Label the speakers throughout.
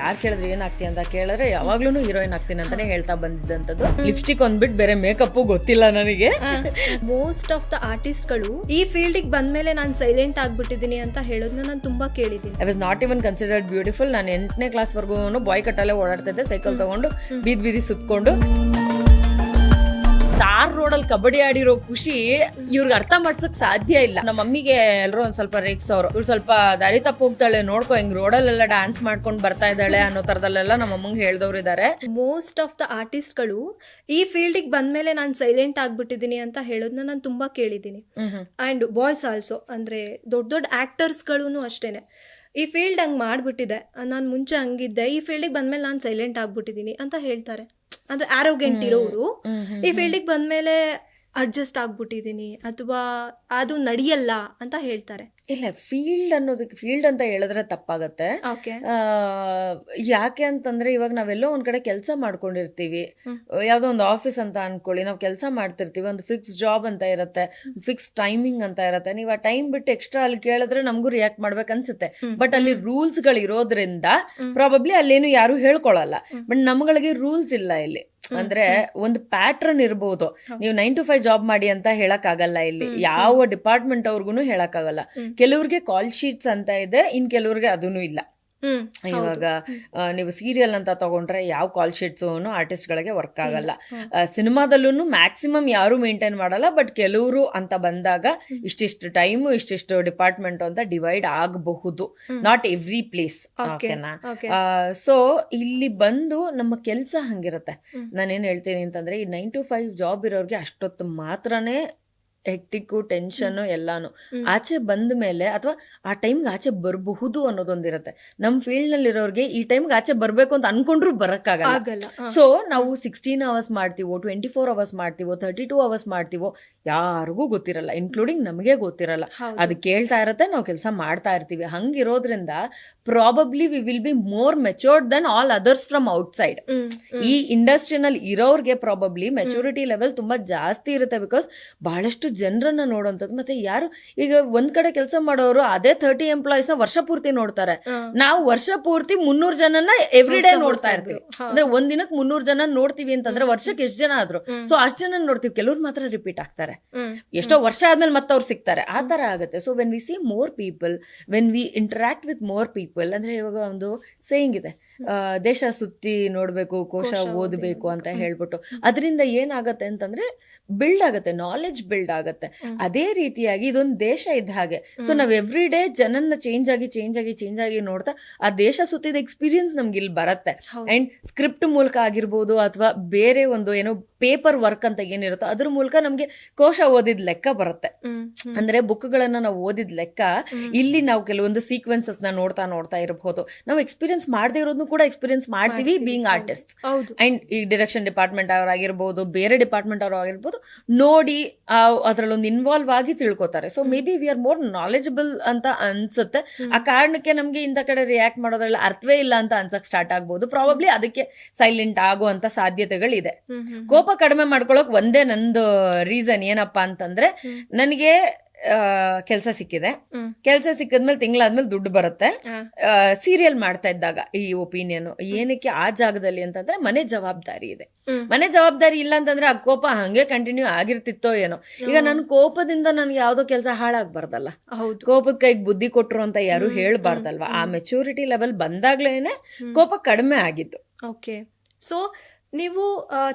Speaker 1: ಯಾರು ಕೇಳಿದ್ರೆ ಏನಾಗ್ತಿ ಅಂತ ಕೇಳಿದ್ರೆ ಯಾವಾಗ್ಲೂ ಹೀರೋಯಿನ್ ಆಗ್ತೀನಿ ಅಂತಾನೆ ಹೇಳ್ತಾ ಬಂದಿದ್ದಂಥದ್ದು. ಲಿಪ್ಸ್ಟಿಕ್ ಒಂದ್ಬಿಟ್ಟು ಬೇರೆ ಮೇಕಪ್ ಗೊತ್ತಿಲ್ಲ ನನಗೆ.
Speaker 2: ಮೋಸ್ಟ್ ಆಫ್ ದ ಆರ್ಟಿಸ್ಟ್ಗಳು ಈ ಫೀಲ್ಡಿಗೆ ಬಂದ್ಮೇಲೆ ನಾನು ಸೈಲೆಂಟ್ ಆಗ್ಬಿಟ್ಟಿದ್ದೀನಿ ಅಂತ ಹೇಳೋದನ್ನ ನಾನು ತುಂಬಾ ಕೇಳಿದ್ದೀನಿ.
Speaker 1: I was not even considered beautiful ನಾನು ಎಂಟನೇ ಕ್ಲಾಸ್ ವರ್ಗೂ ಬಾಯ್ ಕಟ್ಟಲ್ಲೇ ಓಡಾಡ್ತಿದ್ದೆ ಸೈಕಲ್ ತಗೊಂಡು ಬೀದಿ ಬೀದಿ ಸುತ್ಕೊಂಡು. ಕಬಡ್ಡಿ ಆಡಿರೋ ಖುಷಿ ಇವ್ರಿಗೆ ಅರ್ಥ ಮಾಡ್ಸಕ್ ಸಾಧ್ಯ ಇಲ್ಲ. ನಮ್ಮ ಮಮ್ಮಿಗೆ ಎಲ್ಲರೂ ಒಂದ್ ಸ್ವಲ್ಪ ರೇಕ್ಸ್ ಅವರು. ಇವ್ರು ಸ್ವಲ್ಪ ದಾರಿ ತಪ್ಪ ಹೋಗ್ತಾಳೆ ನೋಡ್ಕೊ ಹಿಂಗ್ ರೋಡಲ್ಲೆಲ್ಲ ಡ್ಯಾನ್ಸ್ ಮಾಡ್ಕೊಂಡು ಬರ್ತಾ ಇದ್ದಾಳೆ ಅನ್ನೋ ತರದಲ್ಲೆಲ್ಲ ನಮ್ಮ ಅಮ್ಮಂಗೆ ಹೇಳ್ದವ್ರು ಇದಾರೆ.
Speaker 2: ಮೋಸ್ಟ್ ಆಫ್ ದ ಆರ್ಟಿಸ್ಟ್ಗಳು ಈ ಫೀಲ್ಡಿಗೆ ಬಂದ್ಮೇಲೆ ನಾನು ಸೈಲೆಂಟ್ ಆಗ್ಬಿಟ್ಟಿದ್ದೀನಿ ಅಂತ ಹೇಳೋದ್ನ ನಾನು ತುಂಬಾ ಕೇಳಿದ್ದೀನಿ ಅಂಡ್ ಬಾಯ್ಸ್ ಆಲ್ಸೋ ಅಂದ್ರೆ ದೊಡ್ಡ ದೊಡ್ಡ ಆಕ್ಟರ್ಸ್ಗಳೂ ಅಷ್ಟೇನೆ. ಈ ಫೀಲ್ಡ್ ಹಂಗೆ ಮಾಡಿಬಿಟ್ಟಿದೆ. ನಾನು ಮುಂಚೆ ಹಂಗಿದ್ದೆ. ಈ ಫೀಲ್ಡಿಗೆ ಬಂದ್ಮೇಲೆ ನಾನು ಸೈಲೆಂಟ್ ಆಗ್ಬಿಟ್ಟಿದ್ದೀನಿ ಅಂತ ಹೇಳ್ತಾರೆ. ಅಂದರೆ ಆರೋಗ್ಯಂಟ್ ಇರೋರು ಈ ಫೀಲ್ಡಿಗೆ ಬಂದ್ಮೇಲೆ ಅಡ್ಜಸ್ಟ್ ಆಗ್ಬಿಟ್ಟಿದ್ದೀನಿ ಅಥವಾ ಅದು ನಡೆಯಲ್ಲ ಅಂತ ಹೇಳ್ತಾರೆ.
Speaker 1: ಇಲ್ಲ ಫೀಲ್ಡ್ ಅನ್ನೋದಕ್ಕೆ ಫೀಲ್ಡ್ ಅಂತ ಹೇಳಿದ್ರೆ ತಪ್ಪಾಗತ್ತೆ.
Speaker 2: ಓಕೆ
Speaker 1: ಆ, ಯಾಕೆ ಅಂತಂದ್ರೆ ಇವಾಗ ನಾವೆಲ್ಲೋ ಒಂದ್ ಕಡೆ ಕೆಲಸ ಮಾಡ್ಕೊಂಡಿರ್ತೀವಿ. ಯಾವ್ದೋ ಒಂದು ಆಫೀಸ್ ಅಂತ ಅನ್ಕೊಳ್ಳಿ ನಾವು ಕೆಲಸ ಮಾಡ್ತಿರ್ತೀವಿ ಒಂದು ಫಿಕ್ಸ್ ಜಾಬ್ ಅಂತ ಇರುತ್ತೆ ಫಿಕ್ಸ್ ಟೈಮಿಂಗ್ ಅಂತ ಇರುತ್ತೆ. ನೀವು ಆ ಟೈಮ್ ಬಿಟ್ಟು ಎಕ್ಸ್ಟ್ರಾ ಅಲ್ಲಿ ಕೇಳಿದ್ರೆ ನಮಗೂ ರಿಯಾಕ್ಟ್ ಮಾಡ್ಬೇಕು ಅನ್ಸುತ್ತೆ. ಬಟ್ ಅಲ್ಲಿ ರೂಲ್ಸ್ಗಳು ಇರೋದ್ರಿಂದ ಪ್ರಾಬಬ್ಲಿ ಅಲ್ಲೇನು ಯಾರು ಹೇಳ್ಕೊಳಲ್ಲ. ಬಟ್ ನಮ್ಗಳಿಗೆ ರೂಲ್ಸ್ ಇಲ್ಲ ಇಲ್ಲಿ. ಅಂದ್ರೆ ಒಂದು ಪ್ಯಾಟ್ರನ್ ಇರಬಹುದು ನೀವು ನೈನ್ ಟು ಫೈವ್ ಜಾಬ್ ಮಾಡಿ ಅಂತ ಹೇಳಕ್ ಆಗಲ್ಲ ಇಲ್ಲಿ ಯಾವ ಡಿಪಾರ್ಟ್ಮೆಂಟ್ ಅವ್ರಿಗೂ ಹೇಳಕ್ ಆಗಲ್ಲ ಕೆಲವ್ರಿಗೆ ಕಾಲ್ ಶೀಟ್ಸ್ ಅಂತ ಇದೆ ಇನ್ ಕೆಲವ್ರಿಗೆ ಅದೂ ಇಲ್ಲ. ಇವಾಗ ನೀವು ಸೀರಿಯಲ್ ಅಂತ ತಗೊಂಡ್ರೆ ಯಾವ ಕಾಲ್ ಶೀಟ್ಸು ಗಳಿಗೆ ವರ್ಕ್ ಆಗಲ್ಲ. ಸಿನಿಮಾದಲ್ಲೂ ಮ್ಯಾಕ್ಸಿಮಮ್ ಯಾರು ಮೇಂಟೈನ್ ಮಾಡಲ್ಲ ಬಟ್ ಕೆಲವರು ಅಂತ ಬಂದಾಗ ಇಷ್ಟಿಷ್ಟು ಟೈಮ್ ಇಷ್ಟಿಷ್ಟು ಡಿಪಾರ್ಟ್ಮೆಂಟ್ ಅಂತ ಡಿವೈಡ್ ಆಗಬಹುದು. ನಾಟ್ ಎವ್ರಿ ಪ್ಲೇಸ್ ಓಕೆನಾ. ಸೊ ಇಲ್ಲಿ ಬಂದು ನಮ್ಮ ಕೆಲಸ ಹಂಗಿರುತ್ತೆ. ನಾನೇನ್ ಹೇಳ್ತೀನಿ ಅಂತಂದ್ರೆ ಈ ನೈನ್ ಟು ಫೈವ್ ಜಾಬ್ ಇರೋರಿಗೆ ಅಷ್ಟೊತ್ತು ಮಾತ್ರನೇ ಹೆಕ್ಟಿಕ್ಕು ಟೆನ್ಷನ್ ಎಲ್ಲಾನು. ಆಚೆ ಬಂದ ಮೇಲೆ ಅಥವಾ ಆ ಟೈಮ್ಗೆ ಆಚೆ ಬರಬಹುದು ಅನ್ನೋದೊಂದಿರುತ್ತೆ. ನಮ್ಮ ಫೀಲ್ಡ್ನಲ್ಲಿ ಇರೋರಿಗೆ ಈ ಟೈಮ್ಗೆ ಆಚೆ ಬರಬೇಕು ಅಂತ ಅನ್ಕೊಂಡ್ರು ಬರಕ್ಕಾಗಲ್ಲ.
Speaker 2: ಆಗಲ್ಲ
Speaker 1: ಸೊ ನಾವು ಸಿಕ್ಸ್ಟೀನ್ ಅವರ್ಸ್ ಮಾಡ್ತೀವೋ ಟ್ವೆಂಟಿ ಫೋರ್ ಅವರ್ಸ್ ಮಾಡ್ತೀವೋ ತರ್ಟಿ ಟೂ ಅವರ್ಸ್ ಮಾಡ್ತೀವೋ ಯಾರಿಗೂ ಗೊತ್ತಿರಲ್ಲ. ಇನ್ಕ್ಲೂಡಿಂಗ್ ನಮಗೆ ಗೊತ್ತಿರಲ್ಲ. ಅದು ಕೇಳ್ತಾ ಇರತ್ತೆ ನಾವು ಕೆಲಸ ಮಾಡ್ತಾ ಇರ್ತೀವಿ. ಹಂಗಿರೋದ್ರಿಂದ probably we will be more matured than all others from outside ಈ ಇಂಡಸ್ಟ್ರಿನಲ್ಲಿ ಇರೋರಿಗೆ ಪ್ರಾಬಬ್ಲಿ ಮೆಚುರಿಟಿ ಲೆವೆಲ್ ತುಂಬಾ ಜಾಸ್ತಿ ಇರುತ್ತೆ ಬಿಕಾಸ್ ಬಹಳಷ್ಟು ಜನರನ್ನ ನೋಡುವಂಥದ್ದು ಮತ್ತೆ ಯಾರು ಈಗ ಒಂದ್ ಕಡೆ ಕೆಲಸ ಮಾಡೋರು ಅದೇ ತರ್ಟಿ ಎಂಪ್ಲಾಯೀಸ್ನ ವರ್ಷ ಪೂರ್ತಿ ನೋಡ್ತಾರೆ. ನಾವು ವರ್ಷ ಪೂರ್ತಿ ಮುನ್ನೂರು ಜನನ ಎವ್ರಿ ಡೇ ನೋಡ್ತಾ ಇರ್ತೀವಿ. ಅಂದ್ರೆ ಒಂದ್ ದಿನಕ್ಕೆ ಮುನ್ನೂರು ಜನ ನೋಡ್ತೀವಿ ಅಂತಂದ್ರೆ ವರ್ಷಕ್ಕೆ ಎಷ್ಟು ಜನ ಆದ್ರು. ಸೊ ಅಷ್ಟ್ ಜನ ನೋಡ್ತೀವಿ. ಕೆಲವ್ರು ಮಾತ್ರ ರಿಪೀಟ್ ಆಗ್ತಾರೆ. ಎಷ್ಟೋ ವರ್ಷ ಆದ್ಮೇಲೆ ಮತ್ತೆ ಅವ್ರು ಸಿಗ್ತಾರೆ. ಆ ತರ ಆಗುತ್ತೆ. So when we see more people when we interact with more people ಅಂದ್ರೆ ಇವಾಗ ಒಂದು ಸೇಯಿಂಗ್ ಇದೆ. ದೇಶ ಸುತ್ತಿ ನೋಡ್ಬೇಕು ಕೋಶ ಓದಬೇಕು ಅಂತ ಹೇಳ್ಬಿಟ್ಟು. ಅದರಿಂದ ಏನಾಗತ್ತೆ ಅಂತಂದ್ರೆ ಬಿಲ್ಡ್ ಆಗತ್ತೆ ನಾಲೆಜ್ ಬಿಲ್ಡ್ ಆಗತ್ತೆ. ಅದೇ ರೀತಿಯಾಗಿ ಇದೊಂದು ದೇಶ ಇದ್ದ ಹಾಗೆ. ಸೊ ನಾವ್ ಎವ್ರಿ ಡೇ ಜನನ್ನ ಚೇಂಜ್ ಆಗಿ ಚೇಂಜ್ ಆಗಿ ಚೇಂಜ್ ಆಗಿ ನೋಡ್ತಾ ಆ ದೇಶ ಸುತ್ತಿದ ಎಕ್ಸ್ಪೀರಿಯನ್ಸ್ ನಮ್ಗೆ ಇಲ್ಲಿ ಬರುತ್ತೆ. ಅಂಡ್ ಸ್ಕ್ರಿಪ್ಟ್ ಮೂಲಕ ಆಗಿರ್ಬೋದು ಅಥವಾ ಬೇರೆ ಒಂದು ಏನೋ ಪೇಪರ್ ವರ್ಕ್ ಅಂತ ಏನಿರುತ್ತೋ ಅದ್ರ ಮೂಲಕ ನಮ್ಗೆ ಕೋಶ ಓದಿದ ಲೆಕ್ಕ ಬರುತ್ತೆ. ಅಂದ್ರೆ ಬುಕ್ಗಳನ್ನ ನಾವು ಓದಿದ ಲೆಕ್ಕ ಇಲ್ಲಿ ನಾವು ಕೆಲವೊಂದು ಸೀಕ್ವೆನ್ಸಸ್ನ ನೋಡ್ತಾ ನೋಡ್ತಾ ಇರಬಹುದು ನಾವು ಎಕ್ಸ್ಪೀರಿಯನ್ಸ್ ಮಾಡದೇ ಇರೋದನ್ನು ಕೂಡ ಎಕ್ಸ್ಪೀರಿಯನ್ಸ್ ಮಾಡ್ತೀವಿ ಬೀಯಿಂಗ್ ಆರ್ಟಿಸ್ಟ್ ಅಂಡ್ ಈ ಡಿರೆಕ್ಷನ್ ಡಿಪಾರ್ಟ್ಮೆಂಟ್ ಅವರಾಗಿರ್ಬೋದು ಬೇರೆ ಡಿಪಾರ್ಟ್ಮೆಂಟ್ ಅವರು ಆಗಿರ್ಬೋದು ನೋಡಿ ಅದರಲ್ಲೊಂದು ಇನ್ವಾಲ್ವ್ ಆಗಿ ತಿಳ್ಕೊತಾರೆ. So maybe we are more knowledgeable ಅಂತ ಅನ್ಸುತ್ತೆ. ಆ ಕಾರಣಕ್ಕೆ ನಮಗೆ ಇಂಥ ಕಡೆ ರಿಯಾಕ್ಟ್ ಮಾಡೋದ್ರಲ್ಲಿ ಅರ್ಥವೇ ಇಲ್ಲ ಅಂತ ಅನ್ಸಕ್ ಸ್ಟಾರ್ಟ್ ಆಗ್ಬೋದು. ಪ್ರಾಬಬ್ಲಿ ಅದಕ್ಕೆ ಸೈಲೆಂಟ್ ಆಗುವಂತ ಸಾಧ್ಯತೆಗಳಿದೆ. ಕೋಪ ಕಡಿಮೆ ಮಾಡ್ಕೊಳ್ಳೋಕೆ ಒಂದೇ ನಂದು ರೀಸನ್ ಏನಪ್ಪಾ ಅಂತಂದ್ರೆ ನನಗೆ ಕೆಲಸ ಸಿಕ್ಕಿದೆ. ಕೆಲಸ ಸಿಕ್ಕದ್ಮೇಲೆ ತಿಂಗಳಾದ್ಮೇಲೆ ದುಡ್ಡು ಬರುತ್ತೆ. ಸೀರಿಯಲ್ ಮಾಡ್ತಾ ಇದ್ದಾಗ ಈ ಒಪಿನಿಯನ್ ಏನಕ್ಕೆ ಆ ಜಾಗದಲ್ಲಿ ಅಂತಂದ್ರೆ ಮನೆ ಜವಾಬ್ದಾರಿ ಇದೆ. ಮನೆ ಜವಾಬ್ದಾರಿ ಇಲ್ಲ ಅಂತಂದ್ರೆ ಆ ಕೋಪ ಹಂಗೆ ಕಂಟಿನ್ಯೂ ಆಗಿರ್ತಿತ್ತೋ ಏನೋ. ಈಗ ನನ್ನ ಕೋಪದಿಂದ ನನ್ಗೆ ಯಾವ್ದೋ ಕೆಲಸ ಹಾಳಾಗ್ಬಾರ್ದಲ್ಲ.
Speaker 2: ಹೌದು.
Speaker 1: ಕೋಪದ ಕೈಗೆ ಬುದ್ಧಿ ಕೊಟ್ರು ಅಂತ ಯಾರು ಹೇಳ್ಬಾರ್ದಲ್ವಾ? ಆ ಮೆಚೂರಿಟಿ ಲೆವೆಲ್ ಬಂದಾಗ್ಲೇನೆ ಕೋಪ ಕಡಿಮೆ ಆಗಿದ್ದು.
Speaker 2: ಓಕೆ. ಸೊ ನೀವು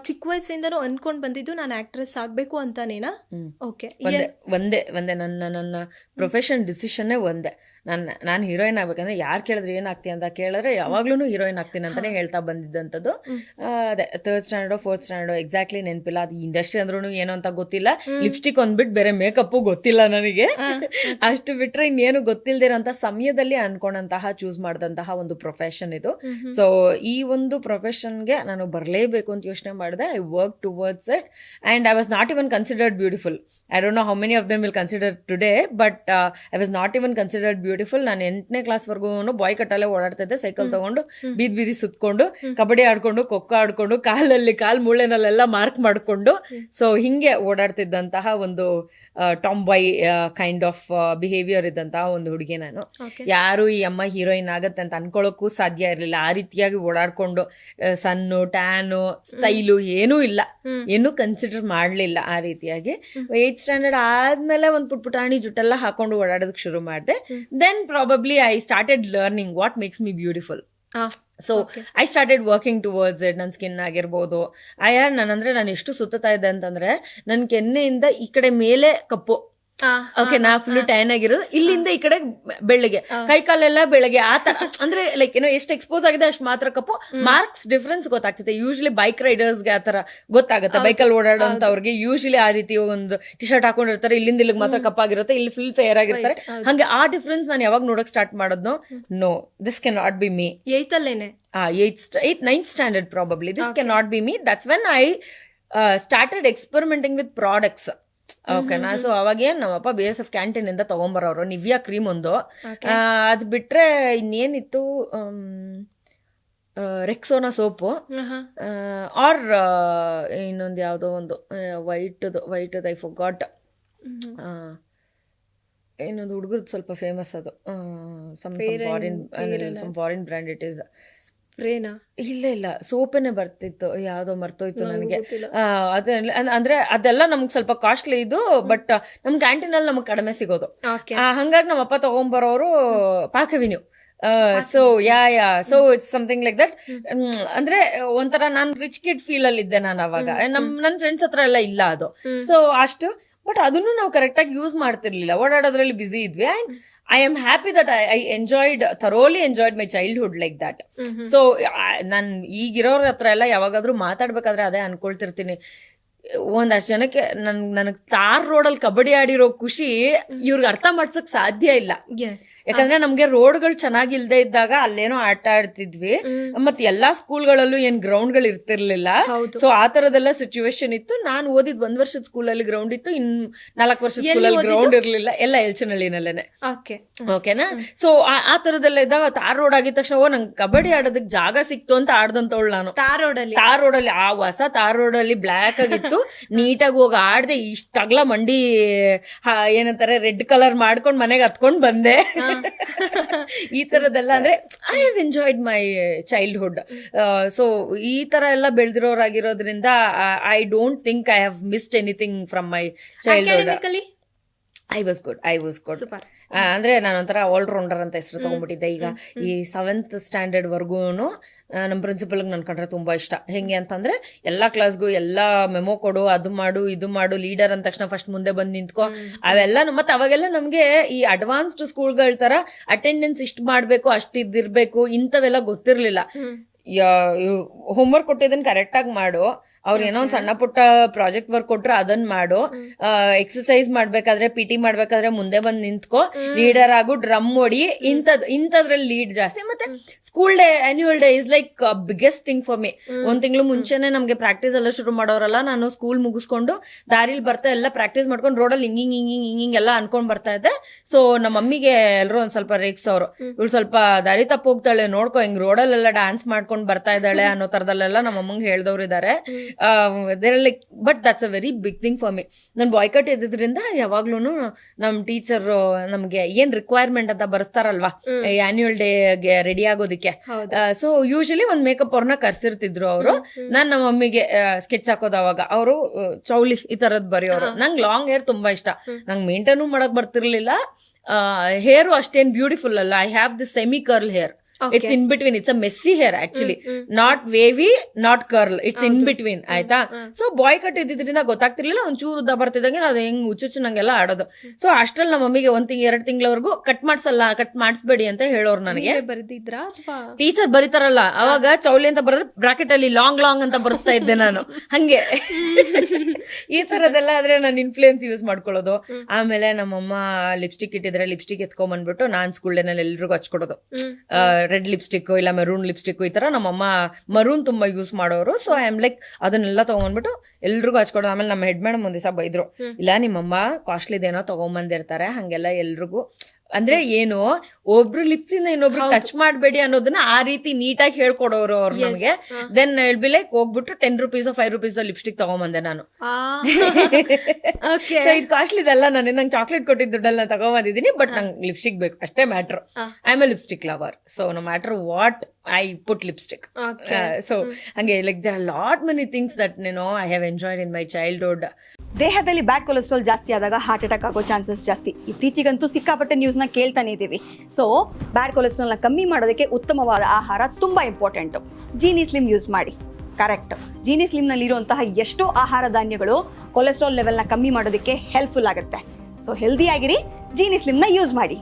Speaker 2: ಚಿಕ್ಕ ವಯಸ್ಸಿಂದನೂ ಅನ್ಕೊಂಡ್ ಬಂದಿದ್ದು ನಾನು ಆಕ್ಟ್ರೆಸ್ ಆಗ್ಬೇಕು ಅಂತಾನೇನಾ? ಓಕೆ
Speaker 1: ಒಂದೇ ಒಂದೇ ಒಂದೇ ನನ್ನ ನನ್ನ ಪ್ರೊಫೆಷನ್ ಡಿಸಿಷನ್ನೇ ಒಂದೇ. ನನ್ನ ನಾನು ಹೀರೋಯಿನ್ ಆಗ್ಬೇಕಂದ್ರೆ ಯಾರು ಕೇಳಿದ್ರೆ ಏನಾಗ್ತೀನಿ ಅಂತ ಕೇಳಿದ್ರೆ ಯಾವಾಗ್ಲೂ ಹೀರೋಯಿನ್ ಆಗ್ತೀನಿ ಅಂತಾನೆ ಹೇಳ್ತಾ ಬಂದಿದ್ದಂಥದ್ದು. ಅದೇ third standard fourth standard exactly ನೆನಪಿಲ್ಲ. ಅದು ಇಂಡಸ್ಟ್ರಿ ಅಂದ್ರೂ ಏನು ಅಂತ ಗೊತ್ತಿಲ್ಲ. ಲಿಪ್ಸ್ಟಿಕ್ ಒಂದ್ಬಿಟ್ಟು ಬೇರೆ ಮೇಕಪ್ಪು ಗೊತ್ತಿಲ್ಲ ನನಗೆ. ಅಷ್ಟು ಬಿಟ್ರೆ ಇನ್ನೇನು ಗೊತ್ತಿಲ್ಲದಿರೋಂಥ ಸಮಯದಲ್ಲಿ ಅನ್ಕೊಂಡಂತಹ ಚೂಸ್ ಮಾಡಿದಂತಹ ಒಂದು ಪ್ರೊಫೆಷನ್ ಇದು. ಸೊ ಈ ಒಂದು ಪ್ರೊಫೆಷನ್ಗೆ ನಾನು ಬರಲೇಬೇಕು ಅಂತ ಯೋಚನೆ ಮಾಡಿದೆ. I work towards it and I was not even considered beautiful I don't know how many of them will consider today but I was not even considered beautiful beautiful ನಾನು ಎಂಟನೇ ಕ್ಲಾಸ್ವರೆಗೂ ಬಾಯ್ ಕಟ್ಟಲ್ಲೇ ಓಡಾಡ್ತಿದ್ದೆ ಸೈಕಲ್ ತಗೊಂಡು ಬೀದಿ ಬೀದಿ ಸುತ್ಕೊಂಡು ಕಬಡ್ಡಿ ಆಡ್ಕೊಂಡು ಖೋಖೋ ಆಡ್ಕೊಂಡು ಕಾಲಲ್ಲಿ ಕಾಲ್ ಮೂಳೆನಲ್ಲೆಲ್ಲ ಮಾರ್ಕ್ ಮಾಡ್ಕೊಂಡು so ಹಿಂಗೆ ಓಡಾಡ್ತಿದ್ದಂತಹ ಒಂದು tomboy kind of behaviour ಇದ್ದಂತಹ ಒಂದು ಹುಡುಗಿ ನಾನು. ಯಾರು ಈ ಅಮ್ಮ ಹೀರೋಯಿನ್ ಆಗತ್ತೆ ಅಂತ ಅನ್ಕೊಳ್ಳೋಕ್ಕೂ ಸಾಧ್ಯ ಇರಲಿಲ್ಲ. ಆ ರೀತಿಯಾಗಿ ಓಡಾಡ್ಕೊಂಡು ಸನ್ನು ಟ್ಯಾನು ಸ್ಟೈಲು ಏನೂ ಇಲ್ಲ. ಏನೂ ಕನ್ಸಿಡರ್ ಮಾಡಲಿಲ್ಲ ಆ ರೀತಿಯಾಗಿ. ಏಯ್ತ್ ಸ್ಟ್ಯಾಂಡರ್ಡ್ ಆದ್ಮೇಲೆ ಒಂದು ಪುಟ್ ಪುಟಾಣಿ ಜುಟ್ಟೆಲ್ಲ ಹಾಕೊಂಡು ಓಡಾಡೋದಕ್ಕೆ ಶುರು ಮಾಡಿದೆ. Probably I started learning what makes me beautiful
Speaker 2: ಆ,
Speaker 1: so I started working towards it ನನ್ನ ಸ್ಕಿನ್ ಆಗಿರ್ಬೋದು. ಐ ಆರ್ ನಾನು ಅಂದ್ರೆ ನಾನು ಎಷ್ಟು ಸುತ್ತಾ ಇದ್ದೆ ಅಂತಂದ್ರೆ ನನ್ನ ಕೆನ್ನೆಯಿಂದ ಈ ಕಡೆ ಮೇಲೆ ಕಪ್ಪು.
Speaker 2: ಆ,
Speaker 1: ಓಕೆ ನಾ ಫುಲ್ ಟ್ಯಾನ್ ಆಗಿರೋದು. ಇಲ್ಲಿಂದ ಈ ಕಡೆ ಬೆಳ್ಳಗೆ. ಕೈ ಕಾಲೆಲ್ಲ ಬೆಳಗ್ಗೆ ಆ ತರ ಅಂದ್ರೆ ಲೈಕ್ ಏನೋ ಎಷ್ಟು ಎಕ್ಸ್ಪೋಸ್ ಆಗಿದೆ ಅಷ್ಟು ಮಾತ್ರ ಕಪ್ಪು. ಮಾರ್ಕ್ಸ್ ಡಿಫ್ರೆನ್ಸ್ ಗೊತ್ತಾಗ್ತದೆ. ಯೂಶಲಿ ಬೈಕ್ ರೈಡರ್ಸ್ಗೆ ಆ ತರ ಗೊತ್ತಾಗುತ್ತೆ. ಬೈಕಲ್ಲಿ ಓಡಾಡೋಂಥವ್ರಿಗೆ ಯೂಶಲಿ ಆ ರೀತಿ ಒಂದು ಟಿ ಶರ್ಟ್ ಹಾಕೊಂಡಿರ್ತಾರೆ. ಇಲ್ಲಿಂದ ಇಲ್ಲಿಗೆ ಮಾತ್ರ ಕಪ್ಪಾಗಿರುತ್ತೆ. ಇಲ್ಲಿ ಫುಲ್ ಫೇರ್ ಆಗಿರ್ತಾರೆ. ಹಂಗೆ ಆ ಡಿಫ್ರೆನ್ಸ್ ನಾನು ಯಾವಾಗ ನೋಡಕ್ start ಮಾಡೋದ್ನೋ? No this can not be me
Speaker 2: eighth ಅಲ್ಲೇನೆ?
Speaker 1: Eighth eighth ninth standard probably this can not be be that's when I i experimenting with products. ಓಕೆನಾ ಸೊ ಅವಾಗೇನ್ ನಮ್ಮಪ್ಪ ಬಿ ಎಸ್ ಎಫ್ ಕ್ಯಾಂಟೀನ್ ಇಂದ ತಗೊಂಬರೋರು ನಿವ್ಯಾ cream ಒಂದು. ಅದ್ ಬಿಟ್ರೆ ಇನ್ನೇನಿತ್ತು ರೆಕ್ಸೋನಾ soap. R ಇನ್ನೊಂದು ಯಾವುದೋ ಒಂದು ವೈಟ್ದು ವೈಟ್ದು ಐ ಫೋ ಗಾಟ್ ಇನ್ನೊಂದು ಹುಡುಗರದ್ದು ಸ್ವಲ್ಪ ಫೇಮಸ್ ಅದು. Some foreign some foreign brand it is
Speaker 2: ಸ್ಪ್ರೇನಾ
Speaker 1: ಇಲ್ಲ ಇಲ್ಲ. ಸೋಪೇನೆ ಬರ್ತಿತ್ತು ಯಾವ್ದೋ ಮರ್ತೋಯ್ತು ನನಗೆ. ಅದೇ ಅಂದ್ರೆ ಅದೆಲ್ಲ ನಮ್ಗೆ ಸ್ವಲ್ಪ ಕಾಸ್ಟ್ಲಿ ಇದು ಬಟ್ ನಮ್ ಕ್ಯಾಂಟೀನ್ ಅಲ್ಲಿ ನಮ್ಗೆ ಕಡಿಮೆ ಸಿಗೋದು. ಹಂಗಾಗಿ ನಮ್ಮ ಅಪ್ಪ ತಗೊಂಬರೋರು ಪಾಕವಿನ್ಯೂ so yeah yeah so it's something like that ಅಂದ್ರೆ ಒಂಥರ ನಾನು ರಿಚ್ ಕಿಡ್ ಫೀಲ್ ಅಲ್ಲಿ ಇದ್ದೆ ನಾನು ಅವಾಗ. ನಮ್ ನನ್ ಫ್ರೆಂಡ್ಸ್ ಹತ್ರ ಎಲ್ಲ ಇಲ್ಲ ಅದು. ಸೊ ಅಷ್ಟು ಬಟ್ ಅದನ್ನು ನಾವು ಕರೆಕ್ಟ್ ಆಗಿ ಯೂಸ್ ಮಾಡ್ತಿರ್ಲಿಲ್ಲ. ಓಡಾಡೋದ್ರಲ್ಲಿ ಬಿಸಿ ಇದ್ವಿ. And I am happy that I I enjoyed thoroughly enjoyed my childhood like that so ನಾನು ಈಗಿರೋರ ಹತ್ರ ಎಲ್ಲ ಯಾವಾಗಾದ್ರೂ ಮಾತಾಡ್ಬೇಕಾದ್ರೆ ಅದೇ ಅನ್ಕೊಳ್ತಿರ್ತೀನಿ. ಒಂದಷ್ಟು ಜನಕ್ಕೆ ನನ್ ನನಗೆ ತಾರ್ ರೋಡಲ್ಲಿ ಕಬಡ್ಡಿ ಆಡಿರೋ ಖುಷಿ ಇವ್ರಿಗೆ ಅರ್ಥ ಮಾಡ್ಸಕ್ ಸಾಧ್ಯ ಇಲ್ಲ. ಯಾಕಂದ್ರೆ ನಮ್ಗೆ ರೋಡ್ಗಳು ಚೆನ್ನಾಗಿಲ್ದೇ ಇದ್ದಾಗ ಅಲ್ಲೇನೋ ಆಟ ಆಡ್ತಿದ್ವಿ. ಮತ್ತೆ ಎಲ್ಲಾ ಸ್ಕೂಲ್ಗಳಲ್ಲೂ ಏನ್ ಗ್ರೌಂಡ್ಗಳು ಇರ್ತಿರ್ಲಿಲ್ಲ. ಸೊ ಆ ತರದೆಲ್ಲ ಸಿಚುವೇಶನ್ ಇತ್ತು. ನಾನು ಓದಿದ್ ಒಂದ್ ವರ್ಷದ ಸ್ಕೂಲ್ ಅಲ್ಲಿ ಗ್ರೌಂಡ್ ಇತ್ತು ಇನ್ ನಾಲ್ಕು ವರ್ಷದ ಸ್ಕೂಲಲ್ಲಿ ಗ್ರೌಂಡ್ ಇರ್ಲಿಲ್ಲ. ಎಲ್ಲ ಎಲ್ಚನಹಳ್ಳಿನಲ್ಲೇನೆ.
Speaker 2: ಓಕೆ
Speaker 1: ಓಕೆನಾ ಸೊ ಆ ತರದಲ್ಲ ಇದ್ದಾಗ ತಾರ್ ರೋಡ್ ಆಗಿದ ತಕ್ಷಣ ಓ ನಂಗೆ ಕಬಡ್ಡಿ ಆಡೋದಕ್ಕೆ ಜಾಗ ಸಿಕ್ತು ಅಂತ ಆಡ್ದಂತವಳು ನಾನು.
Speaker 2: ತಾರ್ ರೋಡಲ್ಲಿ
Speaker 1: ತಾರ್ ಅಲ್ಲಿ ಆ ಹೊಸ ತಾರ್ ಅಲ್ಲಿ ಬ್ಲಾಕ್ ಆಗಿತ್ತು. ನೀಟಾಗಿ ಹೋಗಿ ಆಡ್ದೆ ಇಷ್ಟಗ್ಲ ಮಂಡಿ ಏನಂತಾರೆ ರೆಡ್ ಕಲರ್ ಮಾಡ್ಕೊಂಡ್ ಮನೆಗೆ ಹತ್ಕೊಂಡ್ ಬಂದೆ. ಈ ತರದೆಲ್ಲ ಅಂದ್ರೆ I have enjoyed my childhood so ಈ ತರ ಎಲ್ಲ ಬೆಳೆದಿರೋರಾಗಿರೋದ್ರಿಂದ I don't think I have missed anything from my childhood I was good I was good ಅಂದ್ರೆ ನಾನು ಒಂಥರ ಆಲ್ರೌಂಡರ್ ಅಂತ ಹೆಸರು ತಗೊಂಡ್ಬಿಟ್ಟಿದ್ದೆ ಈಗ. ಈ ಸೆವೆಂತ್ ಸ್ಟ್ಯಾಂಡರ್ಡ್ ವರ್ಗೂನು ನಮ್ಮ ಪ್ರಿನ್ಸಿಪಲ್ ನನ್ ಕಂಡ್ರೆ ತುಂಬಾ ಇಷ್ಟ. ಹೆಂಗೆ ಅಂತಂದ್ರೆ ಎಲ್ಲಾ ಕ್ಲಾಸ್ಗೂ ಎಲ್ಲಾ ಮೆಮೊ ಕೊಡು ಅದು ಮಾಡು ಇದು ಮಾಡು ಲೀಡರ್ ಅಂದ ತಕ್ಷಣ ಫಸ್ಟ್ ಮುಂದೆ ಬಂದು ನಿಂತ್ಕೊ. ಅವೆಲ್ಲ ಮತ್ತೆ ಅವಾಗೆಲ್ಲ ನಮ್ಗೆ ಈ ಅಡ್ವಾನ್ಸ್ಡ್ ಸ್ಕೂಲ್ಗಳ ತರ ಅಟೆಂಡೆನ್ಸ್ ಇಷ್ಟು ಮಾಡ್ಬೇಕು ಅಷ್ಟು ಇದಿರ್ಬೇಕು ಇಂಥವೆಲ್ಲ ಗೊತ್ತಿರ್ಲಿಲ್ಲ. ಹೋಮ್ವರ್ಕ್ ಕೊಟ್ಟಿದ್ದನ್ನ ಕರೆಕ್ಟಾಗಿ ಮಾಡು. ಅವ್ರು ಏನೋ ಒಂದ್ ಸಣ್ಣ ಪುಟ್ಟ ಪ್ರಾಜೆಕ್ಟ್ ವರ್ಕ್ ಕೊಟ್ರೆ ಅದನ್ನ ಮಾಡು. ಎಕ್ಸಸೈಸ್ ಮಾಡ್ಬೇಕಾದ್ರೆ ಪಿ ಟಿ ಮಾಡ್ಬೇಕಾದ್ರೆ ಮುಂದೆ ಬಂದ್ ನಿಂತ್ಕೋ. ಲೀಡರ್ ಆಗು ಡ್ರಮ್ ಹೊಡಿ ಇಂಥದ್ ಇಂಥದ್ರಲ್ಲಿ ಲೀಡ್ ಜಾಸ್ತಿ. ಮತ್ತೆ school day annual day is like biggest thing for me ಒಂದ್ ತಿಂಗಳು ಮುಂಚೆನೆ ನಮ್ಗೆ ಪ್ರಾಕ್ಟೀಸ್ ಎಲ್ಲ ಶುರು ಮಾಡೋರಲ್ಲ ನಾನು ಸ್ಕೂಲ್ ಮುಗಿಸ್ಕೊಂಡು ದಾರಿಲಿ ಬರ್ತಾ ಎಲ್ಲ ಪ್ರಾಕ್ಟೀಸ್ ಮಾಡ್ಕೊಂಡು ರೋಡಲ್ಲಿ ಹಿಂಗ್ ಹಿಂಗ್ ಹಿಂಗ್ ಹಿಂಗ್ ಎಲ್ಲ ಅನ್ಕೊಂಡ್ ಬರ್ತಾ ಇದ್ದೆ. ಸೊ ನಮ್ಮ ಮಮ್ಮಿಗೆ ಎಲ್ಲರೂ ಒಂದ್ ಸ್ವಲ್ಪ ಅವರು. ಇವಳು ಸ್ವಲ್ಪ ದಾರಿ ತಪ್ಪ ಹೋಗ್ತಾಳೆ ನೋಡ್ಕೊ ಹಿಂಗ್ ರೋಡಲ್ಲೆಲ್ಲ ಡ್ಯಾನ್ಸ್ ಮಾಡ್ಕೊಂಡ್ ಬರ್ತಾ ಇದ್ದಾಳೆ ಅನ್ನೋ ತರದಲ್ಲೆಲ್ಲ ನಮ್ಮ ಅಮ್ಮಂಗೆ ಹೇಳ್ದವ್ರು ಇದಾರೆ like but that's a very big thing for me ನಾನು ಬಾಯ್ಕಟ್ ಇದ್ದಿದ್ರಿಂದ ಯಾವಾಗ್ಲೂ ನಮ್ ಟೀಚರ್ ನಮ್ಗೆ ಏನ್ ರಿಕ್ವೈರ್ಮೆಂಟ್ ಅಂತ ಬರ್ಸ್ತಾರಲ್ವಾ? ಆನ್ಯುವಲ್ ಡೇಗೆ ರೆಡಿ ಆಗೋದಕ್ಕೆ. ಸೊ ಯೂಶಲಿ ಒಂದ್ ಮೇಕಪ್ ಅವ್ರನ್ನ ಕರ್ಸಿರ್ತಿದ್ರು ಅವರು. ನಾನ್ ನಮ್ಮ ಮಮ್ಮಿಗೆ ಸ್ಕೆಚ್ ಹಾಕೋದು ಅವಾಗ. ಅವರು ಚೌಲಿ ಈ ತರದ್ ಬರೆಯೋರು. ನಂಗೆ ಲಾಂಗ್ ಹೇರ್ ತುಂಬಾ ಇಷ್ಟ. ನಂಗೆ ಮೇಂಟೈನು ಮಾಡಕ್ ಬರ್ತಿರ್ಲಿಲ್ಲ. ಹೇರು ಅಷ್ಟೇನ್ ಬ್ಯೂಟಿಫುಲ್ ಅಲ್ಲ. I have the semi curl hair it's in between it's a messy hair actually not wavy not curl it's in between ಆಯ್ತಾ? ಸೊ ಬಾಯ್ ಕಟ್ ಇದ್ದಿದ್ರಿಂದ ಗೊತ್ತಾಗ್ತಿರ್ಲಿಲ್ಲ. ಒಂಚೂರು ಉದ್ದ ಬರ್ತಿದ್ದಂಗೆ ಅದು ಹೆಂಗ್ ಹುಚ್ಚುಚ್ಚು ನಂಗೆಲ್ಲ ಆಡೋದು. ಸೊ ಅಷ್ಟ್ರಲ್ಲಿ ನಮ್ಮ ಮಮ್ಮಿಗೆ ಒಂದ್ ತಿಂಗ್ ಎರಡ್ ತಿಂಗಳವರೆಗೂ ಕಟ್ ಮಾಡ್ಸಲ್ಲ ಕಟ್ ಮಾಡಿಸ್ಬೇಡಿ ಅಂತ ಹೇಳೋರು ನನಗೆ.
Speaker 2: ಬರ್ದಿದ್ರಾ
Speaker 1: ಟೀಚರ್ ಬರೀತಾರಲ್ಲ. ಅವಾಗ ಚೌಲಿ ಅಂತ ಬರೆದ್ರೆ ಬ್ರಾಕೆಟ್ ಅಲ್ಲಿ ಲಾಂಗ್ ಲಾಂಗ್ ಅಂತ ಬರ್ಸ್ತಾ ಇದ್ದೆ ನಾನು. ಹಂಗೆ. ಈ ತರದೆಲ್ಲ ಆದ್ರೆ ನಾನು ಇನ್ಫ್ಲೂಯೆನ್ಸ್ ಯೂಸ್ ಮಾಡ್ಕೊಳ್ಳೋದು. ಆಮೇಲೆ ನಮ್ಮಮ್ಮ ಲಿಪ್ಸ್ಟಿಕ್ ಇಟ್ಟಿದ್ರೆ ಲಿಪ್ಸ್ಟಿಕ್ ಎತ್ಕೊಂಡ್ ಬಂದ್ಬಿಟ್ಟು ನಾನ್ ಸ್ಕೂಲ್ ಡೇನಲ್ಲಿ ಎಲ್ರಿಗೂ ಹಚ್ಕೊಡೋದು. ರೆಡ್ ಲಿಪ್ಸ್ಟಿಕ್ ಇಲ್ಲ ಮೆರೂನ್ ಲಿಪ್ಸ್ಟಿಕ್ ಈ ತರ ನಮ್ಮಮ್ಮ ಮರೂನ್ ತುಂಬಾ ಯೂಸ್ ಮಾಡೋರು. ಸೊ ಐ ಆಮ್ ಲೈಕ್ ಅದನ್ನೆಲ್ಲ ತಗೊಂಡ್ಬಿಟ್ಟು ಎಲ್ರಿಗೂ ಹಚ್ಕೊಡೋದು. ಆಮೇಲೆ ನಮ್ಮ ಹೆಡ್ ಮೇಡಮ್ ಒಂದ್ ದಿವಸ ಬೈದ್ರು ಇಲ್ಲ ನಿಮ್ಮಮ್ಮ ಕಾಸ್ಟ್ಲಿದೇನೋ ತಗೊಂಬಂದಿರ್ತಾರೆ ಹಂಗೆಲ್ಲ ಎಲ್ರಿಗೂ. ಅಂದ್ರೆ ಏನು ಒಬ್ರು ಲಿಪ್ಸ್ ಇಂದ ಇನ್ನೊಬ್ರು ಟಚ್ ಮಾಡಬೇಡಿ ಅನ್ನೋದನ್ನ ಆ ರೀತಿ ನೀಟಾಗಿ ಹೇಳ್ಕೊಡೋರು ಅವ್ರು ನಮಗೆ. ದೆನ್ ಬಿ ಲೈಕ್ ಹೋಗ್ಬಿಟ್ಟು ten rupees five rupees lipstick ತಗೊಂಬಂದೆ ನಾನು.
Speaker 2: ಓಕೆ
Speaker 1: ಸೊ ಇದು ಕಾಸ್ಟ್ಲಿ ಇದೆಲ್ಲ ನಾನು ನಂಗೆ ಚಾಕ್ಲೇಟ್ ಕೊಟ್ಟಿದ್ದ ದುಡ್ಡಲ್ಲಿ ನಾನು ತಗೊಂಬಂದಿದ್ದೀನಿ ಬಟ್ ನಂಗೆ ಲಿಪ್ಸ್ಟಿಕ್ ಬೇಕು. ಅಷ್ಟೇ matter I am a lipstick lover so no matter what I put lipstick so ಹಂಗೆ like there lot many things that Nenu I have enjoyed in my childhood
Speaker 3: ದೇಹದಲ್ಲಿ ಬ್ಯಾಡ್ ಕೊಲೆಸ್ಟ್ರಾಲ್ ಜಾಸ್ತಿ ಆದಾಗ heart attack ಆಗೋ chances ಜಾಸ್ತಿ. ಇತ್ತೀಚೆಗಂತೂ ಸಿಕ್ಕಾಪಟ್ಟೆ ನ್ಯೂಸ್ನ ಕೇಳ್ತಾನೆ ಇದ್ದೀವಿ. So ಬ್ಯಾಡ್ ಕೊಲೆಸ್ಟ್ರಾಲ್ನ ಕಮ್ಮಿ ಮಾಡೋದಕ್ಕೆ ಉತ್ತಮವಾದ ಆಹಾರ ತುಂಬ ಇಂಪಾರ್ಟೆಂಟು ಜೀನಿ ಸ್ಲಿಮ್ ಯೂಸ್ ಮಾಡಿ. ಕರೆಕ್ಟ್ ಜೀನಿ ಸ್ಲಿಮ್ನಲ್ಲಿ ಇರುವಂತಹ ಎಷ್ಟೋ ಆಹಾರ ಧಾನ್ಯಗಳು ಕೊಲೆಸ್ಟ್ರಾಲ್ ಲೆವೆಲ್ನ ಕಮ್ಮಿ ಮಾಡೋದಕ್ಕೆ ಹೆಲ್ಪ್ಫುಲ್ ಆಗುತ್ತೆ. ಸೊ ಹೆಲ್ದಿ ಆಗಿರಿ ಜೀನಿ ಸ್ಲಿಮ್ನ ಯೂಸ್ ಮಾಡಿ.